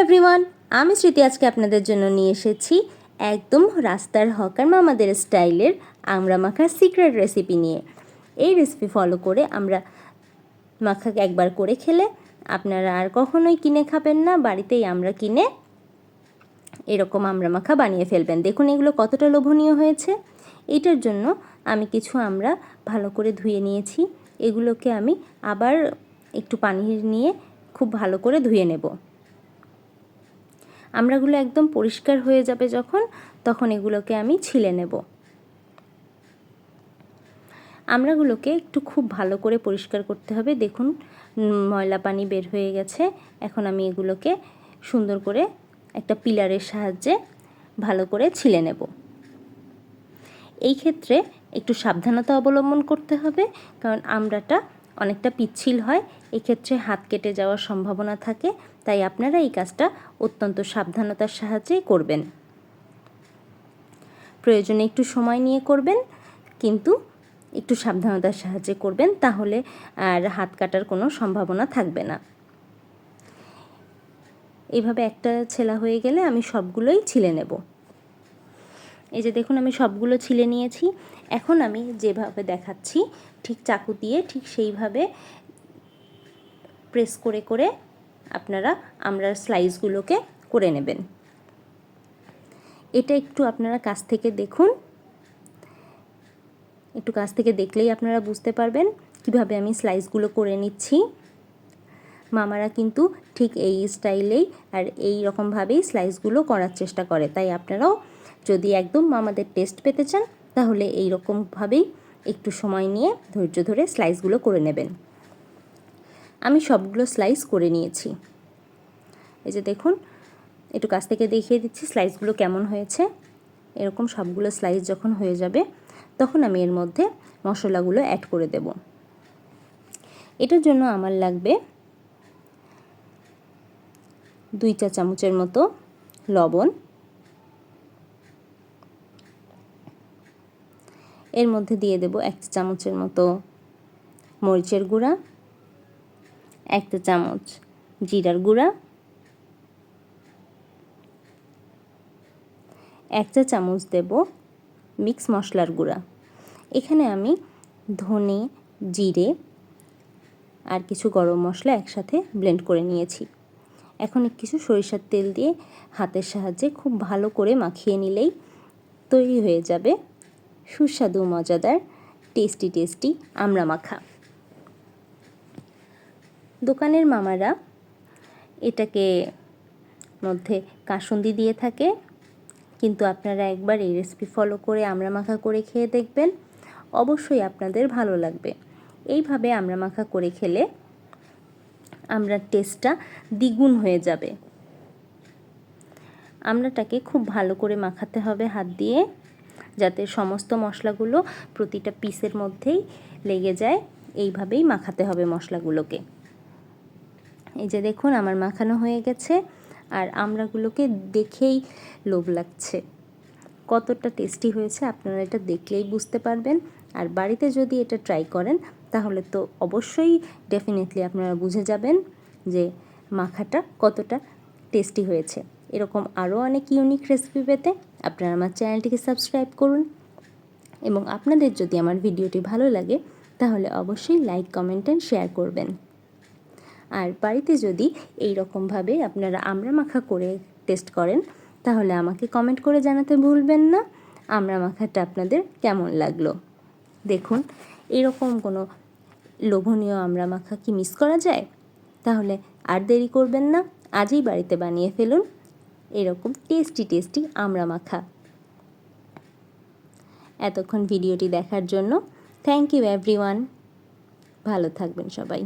Everyone আমি স্মৃতি আজকে আপনাদের জন্য নিয়ে এসেছি একদম রাস্তার হকার মামাদের স্টাইলের আমরা মাখার সিক্রেট রেসিপি নিয়ে। এই রেসিপি ফলো করে আমরা মাখাকে একবার করে খেলে আপনারা আর কখনোই কিনে খাবেন না, বাড়িতেই আমরা কিনে এরকম আমরা মাখা বানিয়ে ফেলবেন। দেখুন এগুলো কতটা লোভনীয় হয়েছে। এটার জন্য আমি কিছু আমরা ভালো করে ধুয়ে নিয়েছি। এগুলোকে আমি আবার একটু পানি নিয়ে খুব ভালো করে ধুয়ে নেব। আমরাগুলো একদম পরিষ্কার হয়ে যাবে যখন, তখন এগুলোকে আমি ছিলে নেব। আমরাগুলোকে একটু খুব ভালো করে পরিষ্কার করতে হবে। দেখুন ময়লা পানি বের হয়ে গেছে। এখন আমি এগুলোকে সুন্দর করে একটা পিলারের সাহায্যে ভালো করে ছিলে নেব। এই ক্ষেত্রে একটু সাবধানতা অবলম্বন করতে হবে, কারণ আমড়াটা অনেকটা পিচ্ছিল হয়, এক্ষেত্রে হাত কেটে যাওয়ার সম্ভাবনা থাকে, তাই আপনারা এই কাজটা অত্যন্ত সাবধানতার সাহায্যেই করবেন। প্রয়োজনে একটু সময় নিয়ে করবেন, কিন্তু একটু সাবধানতার সাহায্যে করবেন, তাহলে আর হাত কাটার কোনো সম্ভাবনা থাকবে না। এভাবে একটা ছেলা হয়ে গেলে আমি সবগুলোই ছিলে নেব। এই যে দেখুন আমি সবগুলো ছিলে নিয়েছি। এখন আমি যেভাবে দেখাচ্ছি, ঠিক চাকু দিয়ে ঠিক সেইভাবে প্রেস করে করে আপনারা আমরা স্লাইসগুলোকে করে নেবেন। এটা একটু আপনারা কাছ থেকে দেখুন। একটু কাছ থেকে দেখলেই আপনারা বুঝতে পারবেন কীভাবে আমি স্লাইসগুলো করে নিচ্ছি। মামারা কিন্তু ঠিক এই স্টাইলেই আর এই রকমভাবেই স্লাইসগুলো করার চেষ্টা করে, তাই আপনারাও যদি একদম আমাদের টেস্ট পেতে চান, তাহলে এই রকমভাবেই একটু সময় নিয়ে ধৈর্য ধরে স্লাইসগুলো করে নেবেন। আমি সবগুলো স্লাইস করে নিয়েছি। এই যে দেখুন, একটু কাছ থেকে দেখিয়ে দিচ্ছি স্লাইসগুলো কেমন হয়েছে। এরকম সবগুলো স্লাইস যখন হয়ে যাবে, তখন আমি এর মধ্যে মশলাগুলো অ্যাড করে দেব। এটার জন্য আমার লাগবে দুই চা চামচের মতো লবণ এর মধ্যে দিয়ে দেব এক চামচের মতো মরিচের গুঁড়া, এক চামচ জিরার গুঁড়া, এক চা চামচ দেব মিক্স মশলার গুঁড়া। এখানে আমি ধনে, জিরে আর কিছু গরম মশলা একসাথে ব্লেন্ড করে নিয়েছি। এখন কিছু সরিষার তেল দিয়ে হাতের সাহায্যে খুব ভালো করে মাখিয়ে নিলেই তৈরি হয়ে যাবে সুস্বাদু, মজাদার টেস্টি টেস্টি আমড়া মাখা। দোকানের মামারা এটাকে মধ্যে কাসুন্দি দিয়ে থাকে, কিন্তু আপনারা একবার এই রেসিপি ফলো করে আমড়া মাখা করে খেয়ে দেখবেন। অবশ্যই আপনাদের ভালো লাগবে। এইভাবে আমড়া মাখা করে খেলে আমরা টেস্টটা দ্বিগুণ হয়ে যাবে। আমড়াটাকে খুব ভালো করে মাখাতে হবে হাত দিয়ে। যাতে সমস্ত মশলাগুলো প্রতিটা পিসের মধ্যেই লেগে যায়, এইভাবেই মাখাতে হবে মশলাগুলোকে। এই যে দেখুন, আমার মাখানো হয়ে গেছে আর আমরাগুলোকে দেখেই লোভ লাগছে। কতটা টেস্টি হয়েছে আপনারা এটা দেখলেই বুঝতে পারবেন। আর বাড়িতে যদি এটা ট্রাই করেন, তাহলে তো অবশ্যই ডেফিনেটলি আপনারা বুঝে যাবেন যে মাখাটা কতটা টেস্টি হয়েছে। এরকম আরও অনেক ইউনিক রেসিপি পেতে আপনারা আমার চ্যানেলটিকে সাবস্ক্রাইব করুন। এবং আপনাদের যদি আমার ভিডিওটি ভালো লাগে, তাহলে অবশ্যই লাইক কমেন্ট অ্যান্ড শেয়ার করবেন। আর বাড়িতে যদি এই রকমভাবে আপনারা আমড়া মাখা করে টেস্ট করেন, তাহলে আমাকে কমেন্ট করে জানাতে ভুলবেন না। আমড়া মাখাটা আপনাদের কেমন লাগল? দেখুন, এরকম কোনো লোভনীয় আমড়া মাখা কি মিস করা যায়? তাহলে আর দেরি করবেন না, আজই বাড়িতে বানিয়ে ফেলুন। এরকম টেস্টি টেস্টি আমড়া মাখা এতক্ষণ ভিডিওটি দেখার জন্য থ্যাংক ইউ এভরিওয়ান ভালো থাকবেন সবাই।